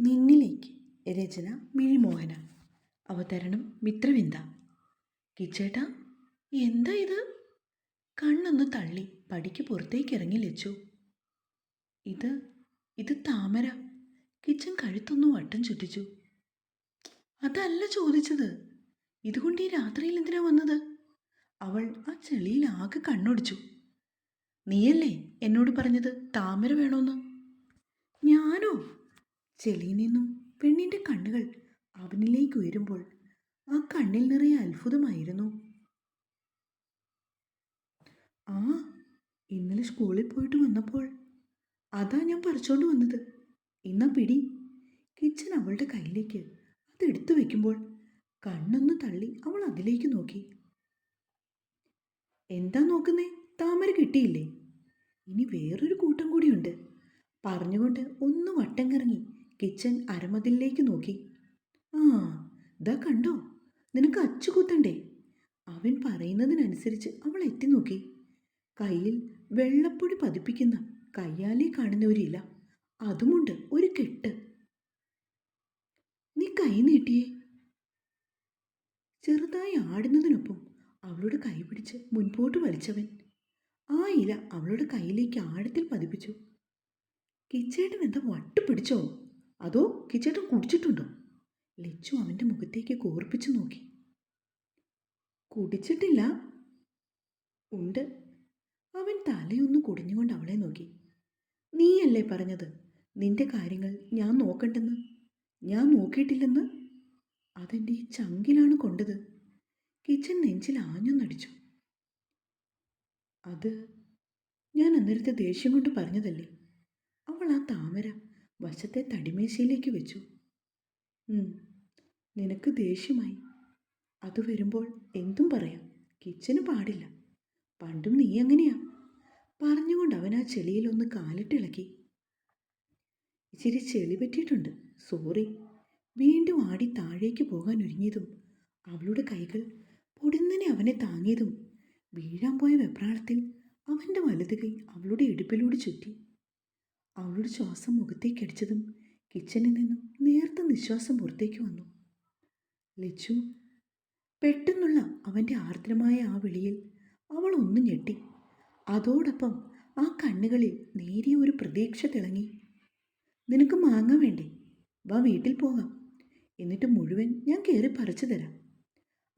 നിന്നിലേക്ക്. രചന മിഴിമോഹന. അവതരണം മിത്രവിന്ദ. കിച്ചേട്ട എന്താ ഇത്? കണ്ണൊന്ന് തള്ളി പടിക്ക് പുറത്തേക്ക് ഇറങ്ങി ലച്ചു. ഇത് ഇത് താമര. കിച്ചൻ കഴുത്തൊന്ന് വട്ടം ചുറ്റിച്ചു. അതല്ല ചോദിച്ചത്. ഇതുകൊണ്ട് ഈ രാത്രിയിൽ എന്തിനാ വന്നത്? അവൾ ആ ചെളിയിൽ ആകെ കണ്ണൊടിച്ചു. നീയല്ലേ എന്നോട് പറഞ്ഞത് താമര വേണോന്ന്? ഞാനോ? ചെളിയിൽ നിന്നും പെണ്ണിന്റെ കണ്ണുകൾ അവനിലേക്ക് ഉയരുമ്പോൾ ആ കണ്ണിൽ നിറയെ അത്ഭുതമായിരുന്നു. ആ ഇന്നലെ സ്കൂളിൽ പോയിട്ട് വന്നപ്പോൾ അതാ ഞാൻ പറിച്ചോണ്ട് വന്നത്. ഇന്നാ പിടി. കിച്ചൻ അവളുടെ കയ്യിലേക്ക് അതെടുത്തു വെക്കുമ്പോൾ കണ്ണൊന്ന് തള്ളി അവൾ അതിലേക്ക് നോക്കി. എന്താ നോക്കുന്നേ? താമര കിട്ടിയില്ലേ? ഇനി വേറൊരു കൂട്ടം കൂടിയുണ്ട്. പറഞ്ഞുകൊണ്ട് ഒന്ന് വട്ടം കറങ്ങി കിച്ചൻ അരമതിലേക്ക് നോക്കി. ആ ദാ കണ്ടോ? നിനക്ക് അച്ചു കുത്തണ്ടേ അവൻ പറയുന്നതിനനുസരിച്ച് അവൾ എത്തി നോക്കി. കയ്യിൽ വെള്ളപ്പൊടി പതിപ്പിക്കുന്ന കയ്യാലി കാണുന്നവരില്ല അതുമുണ്ട് ഒരു കെട്ട്. നീ കൈ നീട്ടിയേ. ചെറുതായി ആടുന്നതിനൊപ്പം അവളുടെ കൈ പിടിച്ച് മുൻപോട്ട് വലിച്ചവൻ. ആ ഇല അവളുടെ കയ്യിലേക്ക് ആഴത്തിൽ പതിപ്പിച്ചു. കിച്ചേട്ടൻ എന്താ വട്ട് പിടിച്ചോ അതോ കിച്ചേട്ടൻ കുടിച്ചിട്ടുണ്ടോ? ലച്ചു അവന്റെ മുഖത്തേക്ക് കോർപ്പിച്ചു നോക്കി. കുടിച്ചിട്ടില്ല. ഉണ്ട്. അവൻ തലയൊന്ന് കുടിഞ്ഞുകൊണ്ട് അവളെ നോക്കി. നീയല്ലേ പറഞ്ഞത്? നിന്റെ കാര്യങ്ങൾ ഞാൻ നോക്കണ്ടെന്ന്? ഞാൻ നോക്കിയിട്ടില്ലെന്ന്? അതെന്റെ ഈ ചങ്കിലാണ് കൊണ്ടത്. കിച്ചൻ നെഞ്ചിൽ ആഞ്ഞൊന്നടിച്ചു അത് ഞാൻ അന്നേരത്തെ ദേഷ്യം കൊണ്ട് പറഞ്ഞതല്ലേ? അവൾ ആ താമര വശത്തെ തടിമേശയിലേക്ക് വെച്ചു. നിനക്ക് ദേഷ്യമായി. അത് വരുമ്പോൾ എന്തും പറയാം. കിച്ചന് പാടില്ല. പണ്ടും നീ അങ്ങനെയാ പറഞ്ഞുകൊണ്ട് അവൻ ആ ചെളിയിലൊന്ന് കാലിട്ടിളക്കി. ഇച്ചിരി ചെളി പറ്റിയിട്ടുണ്ട്. സോറി. വീണ്ടും ആടി താഴേക്ക് പോകാൻ ഒരുങ്ങിയതും അവളുടെ കൈകൾ പൊടുന്നനെ അവനെ താങ്ങിയതും വീഴാൻ പോയ വെപ്രാളത്തിൽ അവന്റെ വലത് കൈ അവളുടെ ഇടുപ്പിലൂടെ ചുറ്റി. അവളുടെ ശ്വാസം മുഖത്തേക്ക് അടിച്ചതും കിച്ചണിൽ നിന്നും നേർത്ത നിശ്വാസം പുറത്തേക്ക് വന്നു. ലച്ചു പെട്ടെന്നുള്ള അവന്റെ ആർദ്രമായ ആ വിളിയിൽ അവൾ ഒന്ന് ഞെട്ടി. അതോടൊപ്പം ആ കണ്ണുകളിൽ നേരിയ ഒരു പ്രതീക്ഷ തിളങ്ങി. നിനക്ക് മാങ്ങ വേണ്ടേ? വാ വീട്ടിൽ പോകാം. എന്നിട്ട് മുഴുവൻ ഞാൻ കയറി പറിച്ചു തരാം.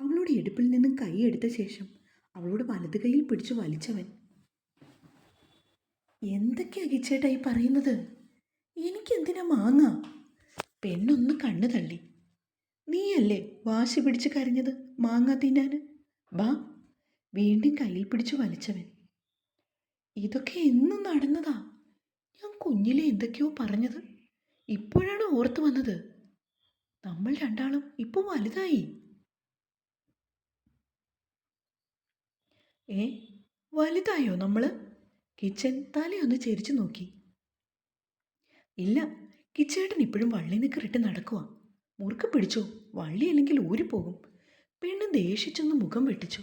അവളുടെ ഇടുപ്പിൽ നിന്നും എടുത്ത ശേഷം അവളോട് വലത് കൈയിൽ പിടിച്ചു വലിച്ചവൻ എന്തൊക്കെയാ കിച്ചേട്ടാ ഈ പറയുന്നത്? എനിക്കെന്തിനാ മാങ്ങ? പെണ്ണൊന്ന് കണ്ണു തള്ളി. നീയല്ലേ വാശി പിടിച്ച് കരഞ്ഞത് മാങ്ങ തിന്നാന്? ബാ വീണ്ടും കയ്യിൽ പിടിച്ചു വലിച്ചവൻ. ഇതൊക്കെ എന്നും നടന്നതാ? ഞാൻ കുഞ്ഞിലെ എന്തൊക്കെയോ പറഞ്ഞത് ഇപ്പോഴാണ് ഓർത്ത് വന്നത്? നമ്മൾ രണ്ടാളും ഇപ്പോൾ വലുതായി. ഏ വലുതായോ നമ്മൾ കിച്ചൻ തലയൊന്ന് ചെരിച്ചു നോക്കി. ഇല്ല കിച്ചേട്ടൻ ഇപ്പോഴും വള്ളി നിക്കറിട്ട് നടക്കുക മുറുക്ക് പിടിച്ചോ വള്ളി അല്ലെങ്കിൽ ഊരിപ്പോകും പെണ്ണ് ദേഷിച്ചൊന്ന് മുഖം വെട്ടിച്ചു.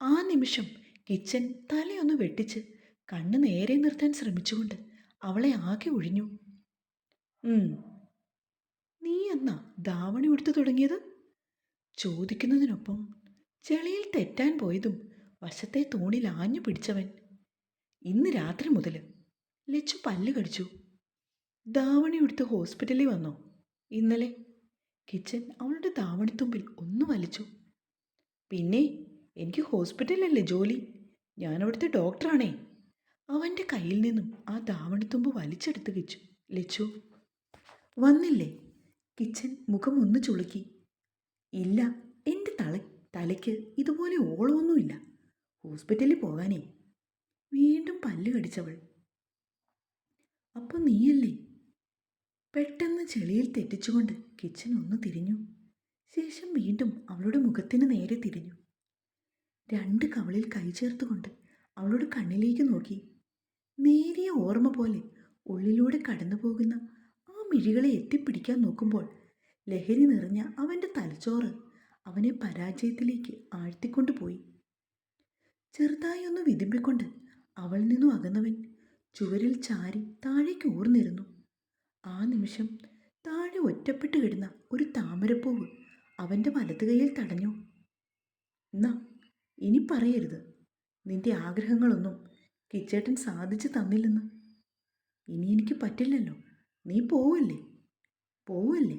ആ നിമിഷം കിച്ചൻ തലയൊന്ന് വെട്ടിച്ച് കണ്ണ് നേരെ നിർത്താൻ ശ്രമിച്ചുകൊണ്ട് അവളെ ആകെ ഒഴിഞ്ഞു. നീ എന്നാ ദാവണി ഉടുത്തു തുടങ്ങിയത്? ചോദിക്കുന്നതിനൊപ്പം ചെളിയിൽ തെറ്റാൻ പോയതും വശത്തെ തൂണിൽ ആഞ്ഞു പിടിച്ചവൻ ഇന്ന് രാത്രി മുതൽ ലച്ചു പല്ല് കടിച്ചു. ധാവണി ഉടുത്ത് ഹോസ്പിറ്റലിൽ വന്നോ? ഇന്നലെ കിച്ചൻ അവളുടെ ധാവണിത്തുമ്പിൽ ഒന്ന് വലിച്ചു. പിന്നെ എനിക്ക് ഹോസ്പിറ്റലല്ലേ ജോലി? ഞാൻ അവിടുത്തെ ഡോക്ടറാണേ. അവന്റെ കയ്യിൽ നിന്നും ആ ധാവണിത്തുമ്പ് വലിച്ചെടുത്ത് വെച്ചു. ലച്ചു വന്നില്ലേ? കിച്ചൻ മുഖം ഒന്ന് ചുളുക്കി. ഇല്ല എന്റെ തല തലയ്ക്ക് ഇതുപോലെ ഓളമൊന്നുമില്ല. ഹോസ്പിറ്റലിൽ പോകാനേ. വീണ്ടും പല്ല് കടിച്ചവൾ. അപ്പോൾ നീയല്ലേ? പെട്ടെന്ന് ചെളിയിൽ തെറ്റിച്ചുകൊണ്ട് കിച്ചൻ ഒന്ന് തിരിഞ്ഞു. ശേഷം വീണ്ടും അവളുടെ മുഖത്തിന് നേരെ തിരിഞ്ഞു. രണ്ട് കവളിൽ കൈ ചേർത്തുകൊണ്ട് അവളുടെ കണ്ണിലേക്ക് നോക്കി. നേരിയ ഓർമ്മ പോലെ ഉള്ളിലൂടെ കടന്നു പോകുന്ന ആ മിഴികളെ എത്തിപ്പിടിക്കാൻ നോക്കുമ്പോൾ ലഹരി നിറഞ്ഞ അവന്റെ തലച്ചോറ് അവനെ പരാജയത്തിലേക്ക് ആഴ്ത്തിക്കൊണ്ടുപോയി. ചെറുതായി ഒന്ന് വിതുമ്പിക്കൊണ്ട് അവൾ നിന്നും അകന്നവൻ ചുവരിൽ ചാരി താഴേക്ക് ഊർന്നിരുന്നു. ആ നിമിഷം താഴെ ഒറ്റപ്പെട്ട് കിടന്ന ഒരു താമരപ്പൂവ് അവന്റെ വലതു കൈയിൽ തടഞ്ഞു. എന്നാ ഇനി പറയരുത്. നിന്റെ ആഗ്രഹങ്ങളൊന്നും കിച്ചേട്ടൻ സാധിച്ചു തന്നില്ലെന്ന്. ഇനി എനിക്ക് പറ്റില്ലല്ലോ. നീ പോവല്ലേ? പോവല്ലേ?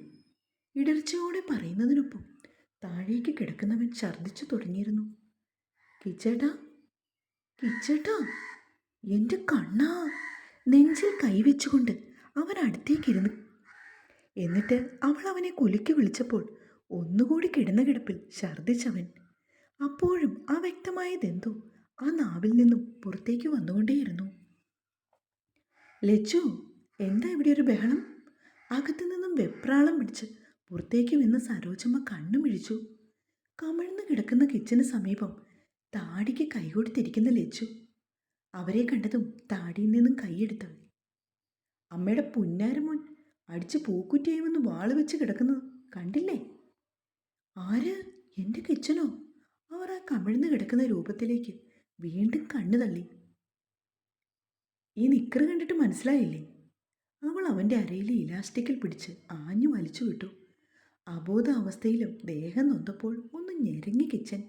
ഇടർച്ചയോടെ പറയുന്നതിനൊപ്പം താഴേക്ക് കിടക്കുന്നവൻ ഛർദ്ദിച്ചു തുടങ്ങിയിരുന്നു. കിച്ചേട്ടാ? കിച്ചേട്ടാ? എന്റെ കണ്ണാ. നെഞ്ചിൽ കൈവച്ചുകൊണ്ട് അവൻ അടുത്തേക്കിരുന്ന് എന്നിട്ട് അവൾ അവനെ കുലുക്കി വിളിച്ചപ്പോൾ ഒന്നുകൂടി കിടന്ന കിടപ്പിൽ ഛർദ്ദിച്ചവൻ. അപ്പോഴും ആ വ്യക്തമായതെന്തോ ആ നാവിൽ നിന്നും പുറത്തേക്ക് വന്നുകൊണ്ടേയിരുന്നു. ലച്ചു എന്താ ഇവിടെ ഒരു ബഹളം? അകത്തു നിന്നും വെപ്രാളം പിടിച്ച് പുറത്തേക്ക് വന്ന സരോജമ്മ കണ്ണുമിഴിച്ചു. കമിഴ്ന്നു കിടക്കുന്ന കിച്ചന് സമീപം താടിക്ക് കൈകൊടുത്തിരിക്കുന്ന ലച്ചു അവരെ കണ്ടതും താടിയിൽ നിന്നും കൈയെടുത്തവൻ അമ്മയുടെ പുന്നാരമോൻ അടിച്ച് പൂക്കുറ്റിയായി വാൾ വെച്ച് കിടക്കുന്നത് കണ്ടില്ലേ? ആര്? എന്റെ കിച്ചനോ? അവർ ആ കമിഴ്ന്നു കിടക്കുന്ന രൂപത്തിലേക്ക് വീണ്ടും കണ്ണു തള്ളി. ഈ നിക്കറ് കണ്ടിട്ട് മനസ്സിലായില്ലേ? അവൾ അവന്റെ അരയിലെ ഇലാസ്റ്റിക്കിൽ പിടിച്ച് ആഞ്ഞു വലിച്ചു വിട്ടു. അബോധ അവസ്ഥയിലും ദേഹം നൊന്തപ്പോൾ ഒന്ന് ഞെരങ്ങി കിച്ചൻ.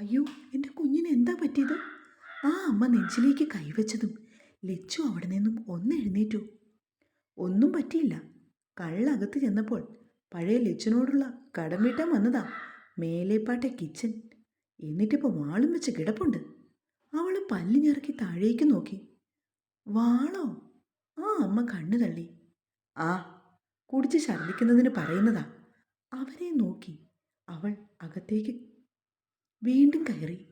അയ്യോ എന്റെ കുഞ്ഞിന് എന്താ പറ്റിയത്? ആ അമ്മ നെഞ്ചിലേക്ക് കൈവച്ചതും ലച്ചു അവിടെ നിന്നും ഒന്ന് എഴുന്നേറ്റു. ഒന്നും പറ്റിയില്ല. കള്ളകത്ത് ചെന്നപ്പോൾ പഴയ ലച്ചുനോടുള്ള കടം വീട്ടാൻ വന്നതാ മേലേപ്പാട്ടെ കിച്ചൻ. എന്നിട്ടിപ്പോൾ വാളും വെച്ച് കിടപ്പുണ്ട്. അവൾ പല്ലിഞ്ഞിറക്കി താഴേക്ക് നോക്കി. വാളോ? ആ അമ്മ കണ്ണു തള്ളി. ആ കുടിച്ച് ഛർദ്ദിക്കുന്നതിന് പറയുന്നതാ. അവരെ നോക്കി. അവൾ അകത്തേക്ക് വീണ്ടും കയറി.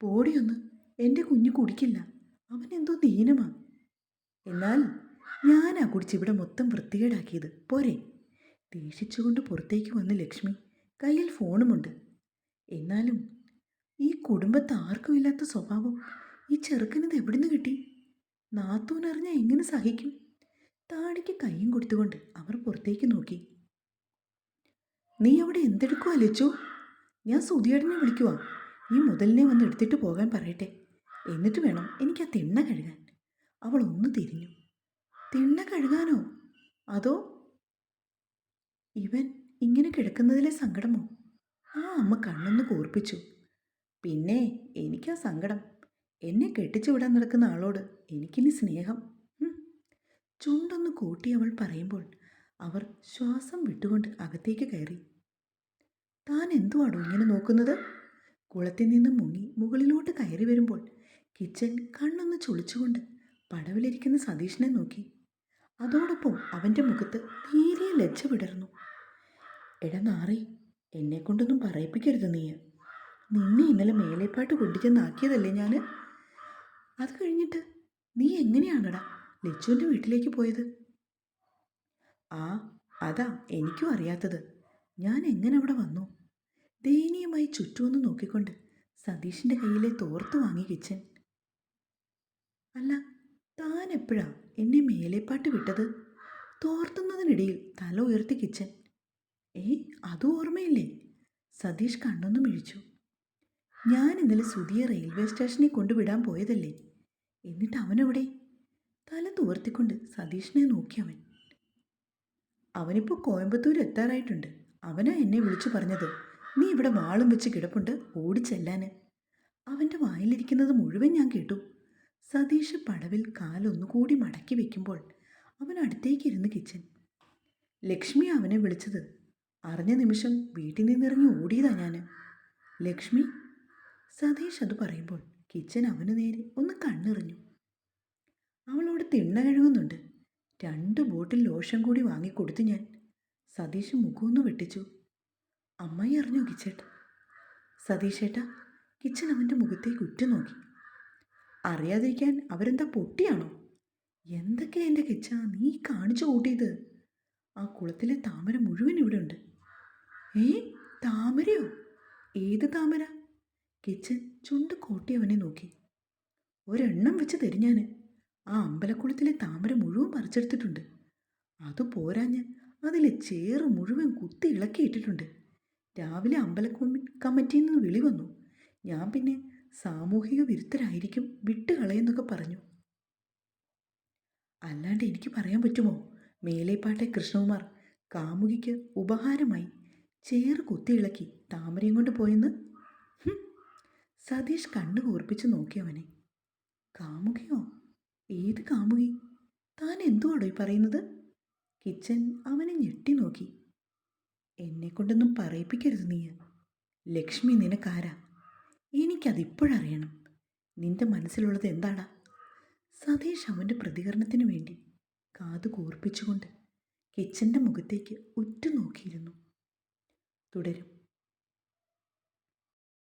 പോടിയൊന്ന് എന്റെ കുഞ്ഞു കുടിക്കില്ല. അവൻ എന്തോ ദീനമാ. എന്നാൽ ഞാനാ കുടിച്ചിവിടെ മൊത്തം വൃത്തികേടാക്കിയത്. പോരെ. ദേഷിച്ചുകൊണ്ട് പുറത്തേക്ക് വന്ന് ലക്ഷ്മി കയ്യിൽ ഫോണുമുണ്ട്. എന്നാലും ഈ കുടുംബത്ത് ആർക്കുമില്ലാത്ത സ്വഭാവം ഈ ചെറുക്കനത് എവിടുന്ന് കിട്ടി? നാത്തൂനറിഞ്ഞാൽ എങ്ങനെ സഹിക്കും? താടിക്ക് കൈയും കൊടുത്തുകൊണ്ട് അവർ പുറത്തേക്ക് നോക്കി. നീ അവിടെ എന്തെടുക്കുവാ ലച്ചു? ഞാൻ സുധിയേടനെ വിളിക്കുവാ. ഈ മുതലിനെ വന്ന് എടുത്തിട്ട് പോകാൻ പറയട്ടെ. എന്നിട്ട് വേണം എനിക്ക് ആ തിണ്ണ കഴുകാൻ. അവൾ ഒന്ന് തിരിഞ്ഞു. തിണ്ണ കഴുകാനോ? അതോ ഇവൻ ഇങ്ങനെ കിടക്കുന്നതിലെ സങ്കടമോ? ആ അമ്മ കണ്ണൊന്ന് കൂർപ്പിച്ചു. പിന്നെ എനിക്കാ സങ്കടം. എന്നെ കെട്ടിച്ചു വിടാൻ നടക്കുന്ന ആളോട് എനിക്കിനി സ്നേഹം. ചുണ്ടൊന്ന് കൂട്ടി അവൾ പറയുമ്പോൾ അവർ ശ്വാസം വിട്ടുകൊണ്ട് അകത്തേക്ക് കയറി. താൻ എന്തുവാടോ ഇങ്ങനെ നോക്കുന്നത്? കുളത്തിൽ നിന്ന് മുങ്ങി മുകളിലോട്ട് കയറി വരുമ്പോൾ കിച്ചൻ കണ്ണൊന്ന് ചുളിച്ചുകൊണ്ട് പടവിലിരിക്കുന്ന സതീഷിനെ നോക്കി. അതോടൊപ്പം അവന്റെ മുഖത്ത് തീരെ ലജ്ജ വിടർന്നു എടാ നാറി എന്നെ കൊണ്ടൊന്നും പറയിപ്പിക്കരുത് നീ നിന്നെ ഇന്നലെ മേലേപ്പാട്ട് കൊണ്ടുചെന്നാക്കിയതല്ലേ ഞാൻ അത് കഴിഞ്ഞിട്ട് നീ എങ്ങനെയാണടാ ലച്ചുവിന്റെ വീട്ടിലേക്ക് പോയത്? ആ അതാ എനിക്കും അറിയാത്തത്. ഞാൻ എങ്ങനെ അവിടെ വന്നു? ദയനീയമായി ചുറ്റുമൊന്ന് നോക്കിക്കൊണ്ട് സതീഷിന്റെ കയ്യിലെ തോർത്ത് വാങ്ങി കിച്ചൻ അല്ല താൻ എപ്പോഴാ എന്നെ മേലെപ്പാട്ട് വിട്ടത്? തോർത്തുന്നതിനിടയിൽ തല ഉയർത്തി കിച്ചൻ. ഏ അതും ഓർമ്മയില്ലേ? സതീഷ് കണ്ണൊന്നും മിഴിച്ചു. ഞാൻ ഇന്നലെ സുധിയെ റെയിൽവേ സ്റ്റേഷനിൽ കൊണ്ടുവിടാൻ പോയതല്ലേ? എന്നിട്ട് അവനവിടെ? തല തുവർത്തിക്കൊണ്ട് സതീഷിനെ നോക്കി അവൻ. അവനിപ്പോൾ കോയമ്പത്തൂർ എത്താറായിട്ടുണ്ട്. അവനാ എന്നെ വിളിച്ചു പറഞ്ഞത്. നീ ഇവിടെ വാളും വെച്ച് കിടപ്പുണ്ട് ഓടിച്ചെല്ലാന്. അവന്റെ വായിലിരിക്കുന്നത് മുഴുവൻ ഞാൻ കേട്ടു. സതീഷ് പടവിൽ കാലൊന്നുകൂടി മടക്കി വെക്കുമ്പോൾ അവൻ അടുത്തേക്കിരുന്ന് കിച്ചൻ. ലക്ഷ്മി അവനെ വിളിച്ചത് അറിഞ്ഞ നിമിഷം വീട്ടിൽ നിന്നിറങ്ങി ഓടിയതാ ഞാൻ ലക്ഷ്മി സതീഷ് അത് പറയുമ്പോൾ കിച്ചൻ അവന് നേരെ ഒന്ന് കണ്ണെറിഞ്ഞു. അവളോട് തിണ്ണ കഴുകുന്നുണ്ട്. രണ്ട് ബോട്ടിൽ ലോഷൻ കൂടി വാങ്ങിക്കൊടുത്തു ഞാൻ. സതീഷ് മുഖമൊന്ന് വെട്ടിച്ചു. അമ്മായി അറിഞ്ഞു കിച്ചേട്ട സതീഷേട്ട കിച്ചൻ അവന്റെ മുഖത്തേക്ക് ഉറ്റുനോക്കി. അറിയാതിരിക്കാൻ അവരെന്താ പൊട്ടിയാണോ? എന്തൊക്കെയാ എന്റെ കിച്ച നീ കാണിച്ചു കൂട്ടിയത്? ആ കുളത്തിലെ താമര മുഴുവൻ ഇവിടെ ഉണ്ട് ഏ താമരയോ? ഏത് താമര? കിച്ചൻ ചുണ്ട് കോട്ടിയവനെ നോക്കി. ഒരെണ്ണം വെച്ച് തരിഞ്ഞാന് ആ അമ്പലക്കുളത്തിലെ താമര മുഴുവൻ പറിച്ചെടുത്തിട്ടുണ്ട്. അത് പോരാഞ്ഞ് അതിലെ ചേറ് മുഴുവൻ കുത്തി ഇളക്കിയിട്ടിട്ടുണ്ട്. രാവിലെ അമ്പല കമ്മി- കമ്മിറ്റിയിൽ നിന്ന് വിളി വന്നു. ഞാൻ പിന്നെ സാമൂഹിക വിരുദ്ധരായിരിക്കും വിട്ടുകളയെന്നൊക്കെ പറഞ്ഞു. അല്ലാണ്ട് എനിക്ക് പറയാൻ പറ്റുമോ? മേലേപ്പാട്ടെ കൃഷ്ണകുമാർ കാമുകിക്ക് ഉപഹാരമായി ചേറ് കുത്തിയിളക്കി താമരയും കൊണ്ട് പോയെന്ന്? സതീഷ് കണ്ണു കൂർപ്പിച്ച് നോക്കിയവനെ കാമുകിയോ? ഏത് കാമുകി? താൻ എന്തുവാടോ ഈ പറയുന്നത്? കിച്ചൻ അവനെ ഞെട്ടി നോക്കി. എന്നെ കൊണ്ടൊന്നും പറയിപ്പിക്കരുത് നീ ലക്ഷ്മി നിനക്കാരാ. എനിക്കതിപ്പോഴറിയണം. നിന്റെ മനസ്സിലുള്ളത് എന്താടാ? സതീഷ് അവന്റെ പ്രതികരണത്തിന് വേണ്ടി കാതു കൂർപ്പിച്ചുകൊണ്ട് കിച്ചന്റെ മുഖത്തേക്ക് ഉറ്റുനോക്കിയിരുന്നു. തുടരും.